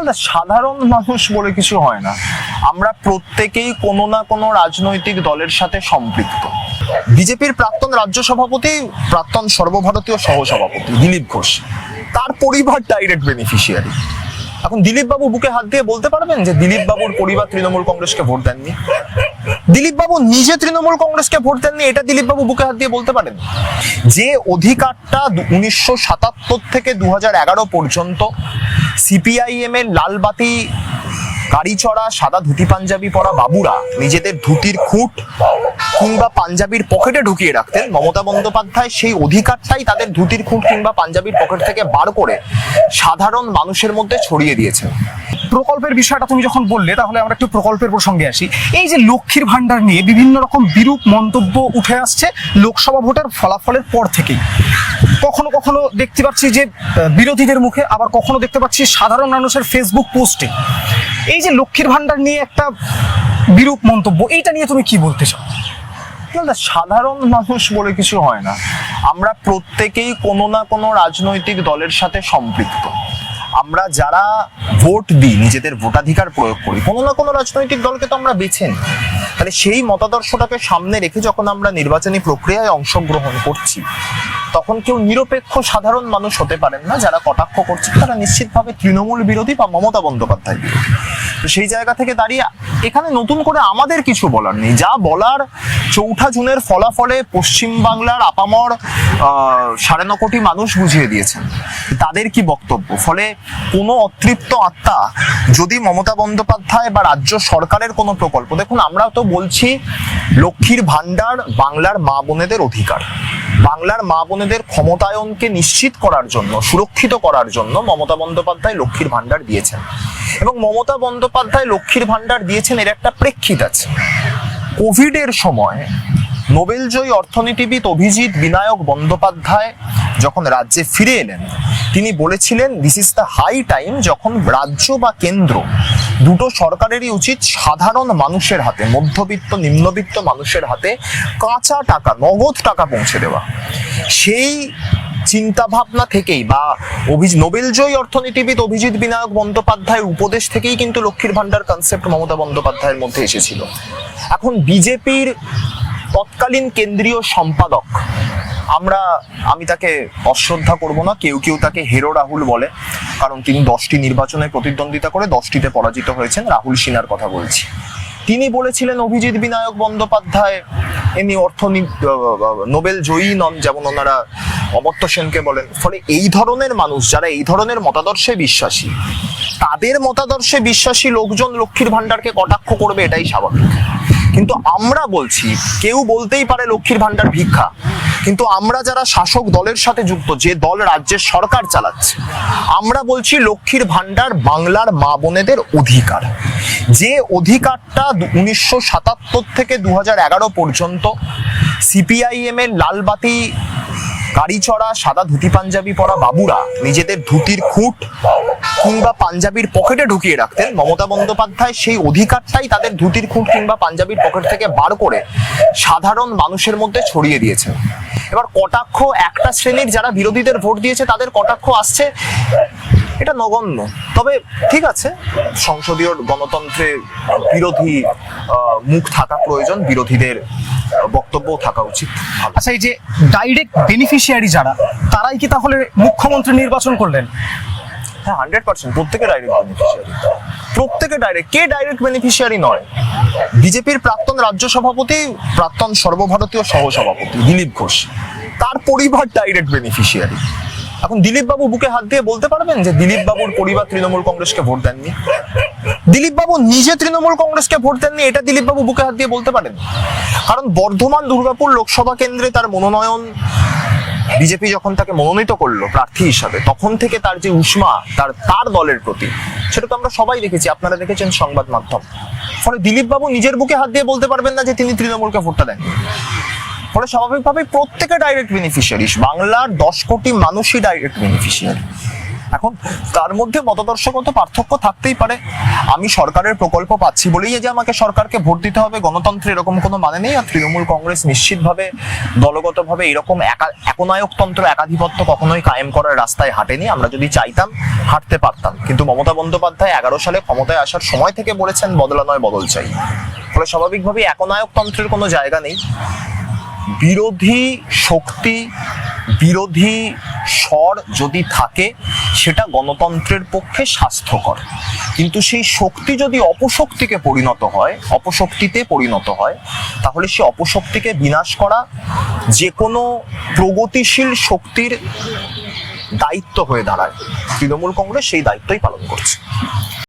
না সাধারণ মানুষ বলে কিছু হয় না। আমরা প্রত্যেকেই কোনো না কোনো রাজনৈতিক দলের সাথে সম্পৃক্ত। বিজেপির প্রাক্তন রাজ্য সভাপতি, প্রাক্তন সর্বভারতীয় সহসভাপতি দিলীপ ঘোষ। তার পরিবার ডাইরেক্ট বেনিফিশিয়ারি এখন দিলীপ বাবু বুকে হাত দিয়ে বলতে পারবেন যে দিলীপ বাবুর পরিবার তৃণমূল কংগ্রেসকে ভোট দেননি? দিলীপ বাবু নিজে তৃণমূল কংগ্রেসকে ভোট দেননি, এটা দিলীপ বাবু বুকে হাত দিয়ে বলতে পারেন? যে অধিকারটা উনিশশো সাতাত্তর থেকে দু পর্যন্ত সিপিআইএম এর লালবাতি গাড়ি চড়া সাদা ধুতি পাঞ্জাবি পরা বাবুরা নিজেদের ধুতির খুঁট কিংবা পাঞ্জাবির পকেটে ঢুকিয়ে রাখতেন। মমতা বন্দ্যোপাধ্যায় সেই অধিকারটাই তাদের ধুতির খুঁট কিংবা পাঞ্জাবির পকেট থেকে বার করে সাধারণ মানুষের মধ্যে ছড়িয়ে দিয়েছেন। প্রকল্পের বিষয়টা তুমি যখন বললে, তাহলে আমরা একটু প্রকল্পের প্রসঙ্গে আসি। এই যে লক্ষ্মীর ভান্ডার নিয়ে বিভিন্ন রকম বিরূপ মন্তব্য উঠে আসছে লোকসভা ভোটের ফলাফলের পর থেকেই। কখনো কখনো দেখতে পাচ্ছি যে বিরোধীদের মুখে, আবার কখনো দেখতে পাচ্ছি সাধারণ মানুষের ফেসবুক পোস্টে। এই যে লক্ষ্মীর ভান্ডার নিয়ে একটা বিরূপ মন্তব্য, এইটা নিয়ে তুমি কি বলতে চাও? সাধারণ মানুষ বলে কিছু হয় না। আমরা প্রত্যেকেই কোনো না কোনো রাজনৈতিক দলের সাথে সম্পৃক্ত। আমরা যারা ভোট দিই, নিজেদের ভোটাধিকার প্রয়োগ করি, কোনো না কোনো রাজনৈতিক দলকে তো আমরা বেছে নিই। তাহলে সেই মতাদর্শটাকে সামনে রেখে যখন আমরা নির্বাচনী প্রক্রিয়ায় অংশগ্রহণ করছি, তখন কেউ নিরপেক্ষ সাধারণ মানুষ হতে পারেন না যারা কটাক্ষ করছে। তারা নিশ্চিতভাবে তৃণমূল বিরোধী বা মমতা বন্দ্যোপাধ্যায় বিরোধী। সেই জায়গা থেকে দাঁড়িয়ে এখানে নতুন করে আমাদের কিছু বলার নেই। যা বলার চৌঠা জুনের ফলাফলে পশ্চিম বাংলার আপামর সাড়ে ন কোটি মানুষ বুঝিয়ে দিয়েছেন। তাদের কি বক্তব্য? ফলে কোনো অতৃপ্ত আত্মা যদি মমতা বন্দ্যোপাধ্যায় বা রাজ্য সরকারের কোনো প্রকল্প, দেখুন আমরা তো বলছি লক্ষ্মীর ভান্ডার বাংলার মা বোনেদের অধিকার। বাংলার মা বোনেদের ক্ষমতায়নকে নিশ্চিত করার জন্য, সুরক্ষিত করার জন্য মমতা বন্দ্যোপাধ্যায় লক্ষ্মীর ভান্ডার দিয়েছেন। এবং মমতা বন্দ্যোপাধ্যায় লক্ষ্মীর ভান্ডার দিয়েছেন, এর একটা প্রেক্ষিত আছে। কোভিডের সময় নোবেলজয়ী অর্থনীতিবিদ অভিজিৎ বিনায়ক বন্দ্যোপাধ্যায় যখন রাজ্যে ফিরে এলেন, তিনি বলেছিলেন this is the high time যখন রাজ্য বা কেন্দ্র দুটো সরকারেরই উচিত সাধারণ মানুষের হাতে, মধ্যবিত্ত, নিম্নবিত্ত মানুষের হাতে কাঁচা টাকা, নগদ টাকা পৌঁছে দেওয়া। সেই চিন্তা ভাবনা থেকেই বা অভিজ নোবেলজয়ী অর্থনীতিবিদ অভিজিৎ বিনায়ক বন্দ্যোপাধ্যায়ের উপদেশ থেকেই কিন্তু লক্ষ্মীর ভান্ডার কনসেপ্ট মমতা বন্দ্যোপাধ্যায়ের মধ্যে এসেছিল। এখন বিজেপির তৎকালীন কেন্দ্রীয় সম্পাদক, আমরা, আমি তাকে অশ্রদ্ধা করব না, কেউ কেউ তাকে হেরো রাহুল বলে, কারণ তিনি দশটি নির্বাচনে প্রতিদ্বন্দ্বিতা করে দশটিতে পরাজিত হয়েছেন, রাহুল সিনহার কথা বলছি। তিনি বলেছিলেন অভিজিৎ বিনায়ক বন্দ্যোপাধ্যায়, এমনি অর্থনীতি নোবেল জয়ী নন, যেমন ওনারা অমর্ত্য সেনকে বলেন, ফলে এই ধরনের মানুষ যারা এই ধরনের মতাদর্শে বিশ্বাসী, তাদের মতাদর্শে বিশ্বাসী লোকজন লক্ষ্মীর ভান্ডারকে কটাক্ষ করবে এটাই স্বাভাবিক। কিন্তু আমরা বলছি, কেউ বলতেই পারে লক্ষ্মীর ভান্ডার ভিক্ষা, কিন্তু আমরা যারা শাসক দলের সাথে যুক্ত, যে দল রাজ্যের সরকার চালাচ্ছে, আমরা বলছি লক্ষ্মীর ভান্ডার বাংলার মা বোনেদের অধিকার। যে অধিকারটা উনিশশো সাতাত্তর থেকে দু পর্যন্ত সিপিআইএম এর লালবাতি গাড়ি চড়া, সাদা ধুতি পাঞ্জাবি পরা বাবুরা নিজেদের ধুতির খুঁট কিংবা পাঞ্জাবির পকেটে ঢুকিয়ে রাখতেন। মমতা বন্দ্যোপাধ্যায় সেই অধিকারটাই তাদের ধুতির খুঁট কিংবা পাঞ্জাবির পকেট থেকে বার করে সাধারণ মানুষের মধ্যে ছড়িয়ে দিয়েছেন। এবার কটাক্ষ একটা শ্রেণির যারা বিরোধীদের ভোট দিয়েছে, তাদের কটাক্ষ আসছে। এটা নগণ্য। তবে ঠিক আছে সংসদীয় গণতন্ত্রে বিরোধী মুখ থাকা প্রয়োজন বিরোধীদের আহ, বক্তব্যও থাকা উচিত। আচ্ছা এই যে ডাইরেক্ট বেনিফিশিয়ারি যারা তারাই কি তাহলে মুখ্যমন্ত্রী নির্বাচন করলেন? হ্যাঁ হান্ড্রেড পার্সেন্ট প্রত্যেকে ডাইরেক্ট বেনিফিশিয়ারি প্রত্যেকে ডাইরেক্ট কে ডাইরেক্ট বেনিফিশিয়ারি নয়? বিজেপির প্রাক্তন রাজ্য সভাপতি প্রাক্তন সর্বভারতীয় সহসভাপতি দিলীপ ঘোষ। তার পরিবার ডাইরেক্ট বেনিফিশিয়ারি এখন দিলীপ বাবু বুকে হাত দিয়ে বলতে পারবেন যে দিলীপ বাবুর পরিবার তৃণমূল কংগ্রেসকে ভোট দেননি? দিলীপ বাবু নিজে তৃণমূল কংগ্রেসকে ভোট দেননি, এটা দিলীপ বাবু বুকে হাত দিয়ে বলতে পারেন? কারণ বর্ধমান, দুর্গাপুর লোকসভা কেন্দ্রে তার মনোনয়ন বিজেপি যখন তাকে মনোনীত করল প্রার্থী হিসাবে, তখন থেকে তার যে উষ্মা, তার তার দলের প্রতি, সেটা তো আমরা সবাই দেখেছি, আপনারা দেখেছেন সংবাদ মাধ্যম। ফলে দিলীপ বাবু নিজের বুকে হাত দিয়ে বলতে পারবেন না যে তিনি তৃণমূলকে ভোটটা দেন ফলে স্বাভাবিকভাবে প্রত্যেকে ডাইরেক্ট বেনিফিশিয়ারি বাংলার দশ কোটি মানুষই ডাইরেক্ট বেনিফিশিয়ারি এখন তার মধ্যে মতাদর্শগত পার্থক্য থাকতেই পারে। আমি সরকারের প্রকল্প পাচ্ছি বলেই যে আমাকে সরকারকে ভোট দিতে হবে, গণতন্ত্রে এরকম কোনো মানে নেই। আর তৃণমূল কংগ্রেস নিশ্চিতভাবে, দলগতভাবে এরকম একা- একনায়কতন্ত্র, একাধিপত্য কখনোই কায়েম করার রাস্তায় হাঁটেনি। আমরা যদি চাইতাম, হাঁটতে পারতাম। কিন্তু মমতা বন্দ্যোপাধ্যায় এগারো সালে ক্ষমতায় আসার সময় থেকে বলেছেন, বদলা নয়, বদল চাই। ফলে স্বাভাবিকভাবেই একনায়কতন্ত্রের কোনো জায়গা নেই। বিরোধী শক্তি, বিরোধী স্বর যদি থাকে, সেটা গণতন্ত্রের পক্ষে স্বাস্থ্যকর। কিন্তু সেই শক্তি যদি অপশক্তিকে পরিণত হয়, অপশক্তিতে পরিণত হয়, তাহলে সে অপশক্তিকে বিনাশ করা যে কোনো প্রগতিশীল শক্তির দায়িত্ব হয়ে দাঁড়ায়। তৃণমূল কংগ্রেস সেই দায়িত্বই পালন করছে।